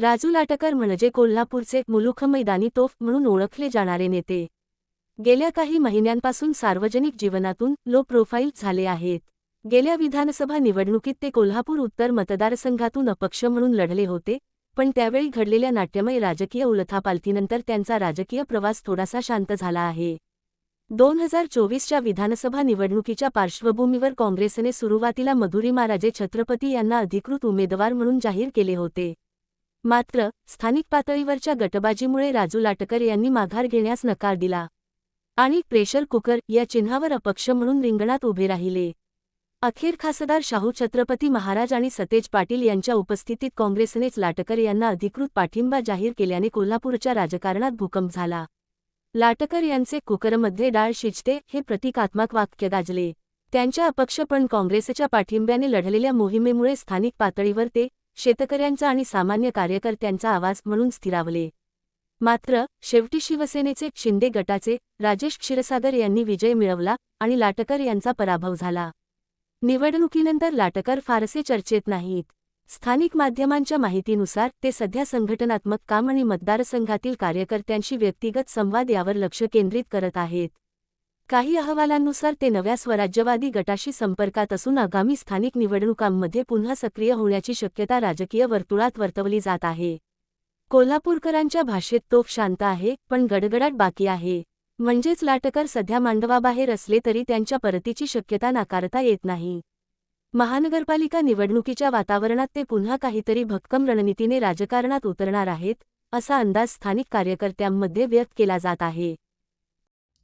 राजू लाटकर म्हणजे कोल्हापूरचे मुलुख मैदानी तोफ म्हणून ओळखले जाणारे नेते. गेल्या काही महिन्यांपासून सार्वजनिक जीवनातून लो प्रोफाईल झाले आहेत. गेल्या विधानसभा निवडणुकीत ते कोल्हापूर उत्तर मतदारसंघातून अपक्ष म्हणून लढले होते पण त्यावेळी घडलेल्या नाट्यमय राजकीय उलथापालथीनंतर त्यांचा राजकीय प्रवास थोडासा शांत झाला आहे. दोन हजार चोवीसच्या विधानसभा निवडणुकीच्या पार्श्वभूमीवर काँग्रेसने सुरुवातीला मधुरी महाराजे छत्रपती यांना अधिकृत उमेदवार म्हणून जाहीर केले होते. मात्र स्थानिक पातळीवरच्या गटबाजीमुळे राजू लाटकर यांनी माघार घेण्यास नकार दिला. आणि प्रेशर कुकर या चिन्हावर अपक्ष म्हणून रिंगणात उभे राहिले. अखेर खासदार शाहू छत्रपती महाराज आणि सतेज पाटील यांच्या उपस्थितीत काँग्रेसनेच लाटकर यांना अधिकृत पाठिंबा जाहीर केल्याने कोल्हापूरच्या राजकारणात भूकंप झाला. लाटकर यांचे कुकरमध्ये डाळ शिजते हे प्रतिकात्मक वाक्य गाजले. त्यांच्या अपक्षपण काँग्रेसच्या पाठिंब्याने लढलेल्या मोहिमेमुळे स्थानिक पातळीवर ते शेतकऱ्यांचा आणि सामान्य कार्यकर्त्यांचा आवाज म्हणून स्थिरावले. मात्र शेवटी शिवसेनेचे शिंदे गटाचे राजेश क्षीरसागर यांनी विजय मिळवला आणि लाटकर यांचा पराभव झाला. निवडणुकीनंतर लाटकर फारसे चर्चेत नाहीत. स्थानिक माध्यमांच्या माहितीनुसार ते सध्या संघटनात्मक काम आणि मतदारसंघातील कार्यकर्त्यांशी व्यक्तिगत संवाद यावर लक्ष केंद्रित करत आहेत. काही अहवालांनुसार ते नव्या स्वराज्यवादी गटाशी संपर्कात असून आगामी स्थानिक निवडणुकांमध्ये पुन्हा सक्रिय होण्याची शक्यता राजकीय वर्तुळात वर्तवली जात आहे. कोल्हापूरकरांच्या भाषेत तोफ शांत आहे पण गडगडाट बाकी आहे. म्हणजेच लाटकर सध्या मांडवाबाहेर असले तरी त्यांच्या परतीची शक्यता नाकारता येत नाही. महानगरपालिका निवडणुकीच्या वातावरणात ते पुन्हा काहीतरी भक्कम रणनीतीने राजकारणात उतरणार आहेत असा अंदाज स्थानिक कार्यकर्त्यांमध्ये व्यक्त केला जात आहे.